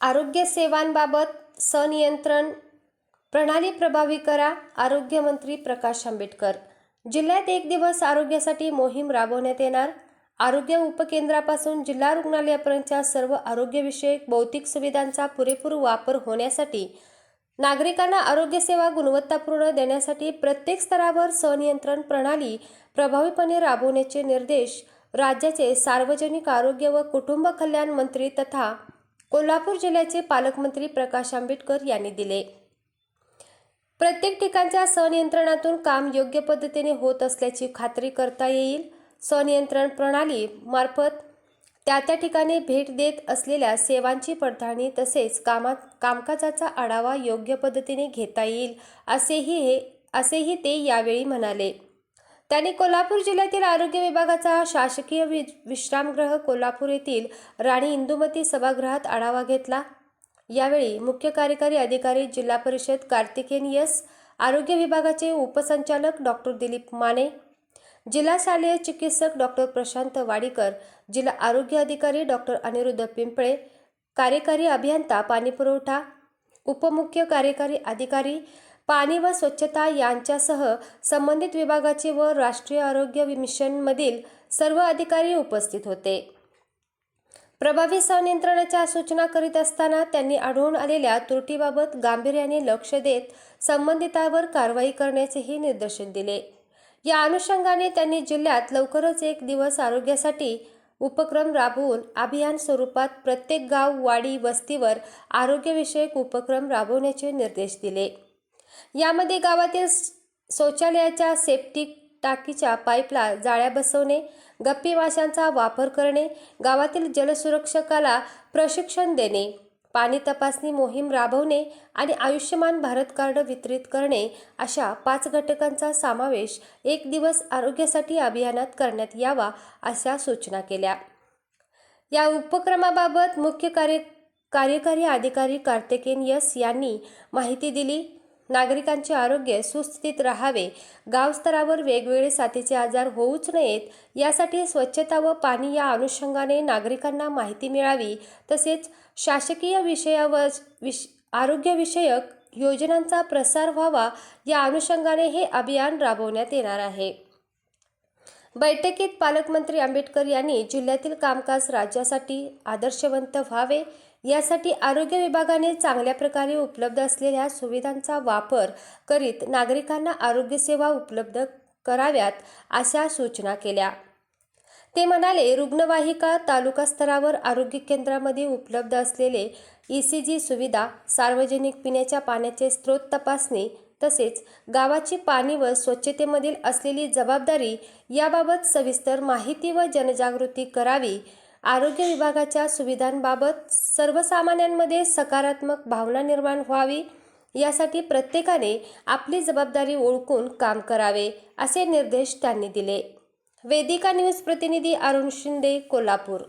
आरोग्य सेवांबाबत संनियंत्रण प्रणाली प्रभावी करा आरोग्यमंत्री प्रकाश आंबेडकर. जिल्ह्यात एक दिवस आरोग्यासाठी मोहीम राबवण्यात येणार. आरोग्य उपकेंद्रापासून जिल्हा रुग्णालयापर्यंतच्या सर्व आरोग्यविषयक भौतिक सुविधांचा पुरेपूर वापर होण्यासाठी नागरिकांना आरोग्यसेवा गुणवत्तापूर्ण देण्यासाठी प्रत्येक स्तरावर सनियंत्रण प्रणाली प्रभावीपणे राबवण्याचे निर्देश राज्याचे सार्वजनिक आरोग्य व कुटुंब कल्याण मंत्री तथा कोल्हापूर जिल्ह्याचे पालकमंत्री प्रकाश आंबेडकर यांनी दिले. प्रत्येक ठिकाणच्या संनियंत्रणातून काम योग्य पद्धतीने होत असल्याची खात्री करता येईल. संनियंत्रण प्रणाली मार्फत त्या त्या ठिकाणी भेट देत असलेल्या सेवांची पडताळणी तसेच कामात कामकाजाचा आढावा योग्य पद्धतीने घेता येईल असेही हे असेही ते यावेळी म्हणाले. त्यांनी कोल्हापूर जिल्ह्यातील आरोग्य विभागाचा शासकीय विश्रामगृह कोल्हापूर येथील राणी इंदुमती सभागृहात आढावा घेतला. यावेळी मुख्य कार्यकारी अधिकारी जिल्हा परिषद कार्तिकेन यस आरोग्य विभागाचे उपसंचालक डॉक्टर दिलीप माने जिल्हा शालेय चिकित्सक डॉक्टर प्रशांत वाडीकर जिल्हा आरोग्य अधिकारी डॉक्टर अनिरुद्ध पिंपळे कार्यकारी अभियंता पाणीपुरवठा उपमुख्य कार्यकारी अधिकारी पाणी व स्वच्छता यांच्यासह संबंधित विभागाचे व राष्ट्रीय आरोग्य मिशनमधील सर्व अधिकारी उपस्थित होते. प्रभावी संनियंत्रणाच्या सूचना करीत असताना त्यांनी आढळून आलेल्या त्रुटीबाबत गांभीर्याने लक्ष देत संबंधितावर कारवाई करण्याचेही निर्देशन दिले. या अनुषंगाने त्यांनी जिल्ह्यात लवकरच एक दिवस आरोग्यासाठी उपक्रम राबवून अभियान स्वरूपात प्रत्येक गाव वाडी वस्तीवर आरोग्यविषयक उपक्रम राबवण्याचे निर्देश दिले. यामध्ये गावातील शौचालयाच्या सेप्टिक टाकीच्या पाईपला जाळ्या बसवणे गप्पी माशांचा वापर करणे गावातील जलसुरक्षकाला प्रशिक्षण देणे पाणी तपासणी मोहीम राबवणे आणि आयुष्यमान भारत कार्ड वितरित करणे अशा पाच घटकांचा समावेश एक दिवस आरोग्यासाठी अभियानात करण्यात यावा अशा सूचना केल्या. या उपक्रमाबाबत मुख्य कार्य कार्यकारी अधिकारी कार्तिकेन यस यांनी माहिती दिली. नागरिकांचे आरोग्य सुस्थितीत राहावे गावस्तरावर वेगवेगळे साथीचे आजार होऊच नयेत यासाठी स्वच्छता व पाणी या अनुषंगाने नागरिकांना माहिती मिळावी. तसेच शासकीय विषयावर विश आरोग्यविषयक योजनांचा प्रसार व्हावा या अनुषंगाने हे अभियान राबवण्यात येणार आहे. बैठकीत पालकमंत्री आंबेडकर यांनी जिल्ह्यातील कामकाज राज्यासाठी आदर्शवंत व्हावे यासाठी आरोग्य विभागाने चांगल्या प्रकारे उपलब्ध असलेल्या सुविधांचा वापर करीत नागरिकांना आरोग्यसेवा उपलब्ध कराव्यात अशा सूचना केल्या. ते म्हणाले रुग्णवाहिका तालुका स्तरावर आरोग्य केंद्रामध्ये उपलब्ध असलेले ई सी जी सुविधा सार्वजनिक पिण्याच्या पाण्याचे स्रोत तपासणी तसेच गावाची पाणी व स्वच्छतेमधील असलेली जबाबदारी याबाबत सविस्तर माहिती व जनजागृती करावी आरोग्य विभागाच्या सुविधांबाबत सर्वसामान्यांमध्ये सकारात्मक भावना निर्माण व्हावी यासाठी प्रत्येकाने आपली जबाबदारी ओळखून काम करावे असे निर्देश त्यांनी दिले. वेदिका न्यूज प्रतिनिधी अरुण शिंदे कोल्हापूर.